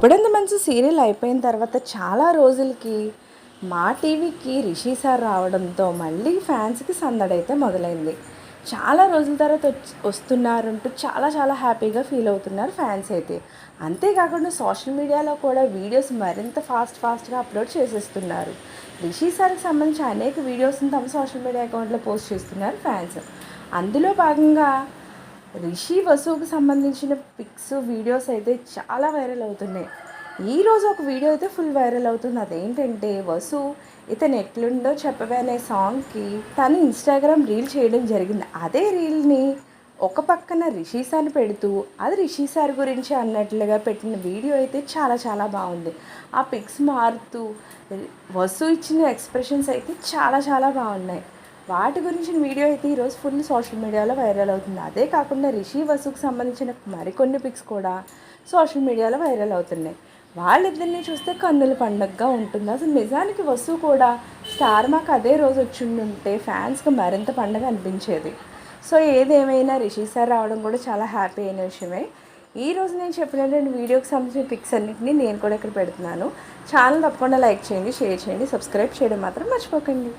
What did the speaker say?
గుప్పెడంత మంచి సీరియల్ అయిపోయిన తర్వాత చాలా రోజులకి మా టీవీకి రిషి సార్ రావడంతో మళ్ళీ ఫ్యాన్స్కి సందడైతే మొదలైంది. చాలా రోజుల తర్వాత వస్తున్నారంటూ చాలా చాలా హ్యాపీగా ఫీల్ అవుతున్నారు ఫ్యాన్స్ అయితే. అంతేకాకుండా సోషల్ మీడియాలో కూడా వీడియోస్ మరింత ఫాస్ట్ ఫాస్ట్గా అప్లోడ్ చేసేస్తున్నారు. రిషి సార్కి సంబంధించి అనేక వీడియోస్ని తమ సోషల్ మీడియా అకౌంట్లో పోస్ట్ చేస్తున్నారు ఫ్యాన్స్. అందులో భాగంగా రిషి వసుకు సంబంధించిన పిక్స్ వీడియోస్ అయితే చాలా వైరల్ అవుతున్నాయి. ఈరోజు ఒక వీడియో అయితే ఫుల్ వైరల్ అవుతుంది. అదేంటంటే వసు ఇతను ఎట్లుండో చెప్పవే అనే సాంగ్కి తను ఇన్స్టాగ్రామ్ రీల్ చేయడం జరిగింది. అదే రీల్ని ఒక పక్కన రిషి సార్ని పెడుతూ అది రిషి సార్ గురించి అన్నట్లుగా పెట్టిన వీడియో అయితే చాలా చాలా బాగుంది. ఆ పిక్స్ మారుతూ వసు ఇచ్చిన ఎక్స్ప్రెషన్స్ అయితే చాలా చాలా బాగున్నాయి. వాటి గురించిన వీడియో అయితే ఈరోజు ఫుల్ సోషల్ మీడియాలో వైరల్ అవుతుంది. అదే కాకుండా రిషి వసుకు సంబంధించిన మరికొన్ని పిక్స్ కూడా సోషల్ మీడియాలో వైరల్ అవుతున్నాయి. వాళ్ళిద్దరిని చూస్తే కన్నుల పండగగా ఉంటుంది? అసలు నిజానికి వసు కూడా స్టార్ మాకు అదే రోజు వచ్చి ఉంటే ఫ్యాన్స్కి మరింత పండగ అనిపించేది. సో ఏదేమైనా రిషి సార్ రావడం కూడా చాలా హ్యాపీ అయిన విషయమే. ఈ రోజు నేను చెప్పినటువంటి వీడియోకి సంబంధించిన పిక్స్ అన్నింటినీ నేను కూడా ఇక్కడ పెడుతున్నాను. ఛానల్ తప్పకుండా లైక్ చేయండి షేర్ చేయండి సబ్స్క్రైబ్ చేయడం మాత్రం మర్చిపోకండి.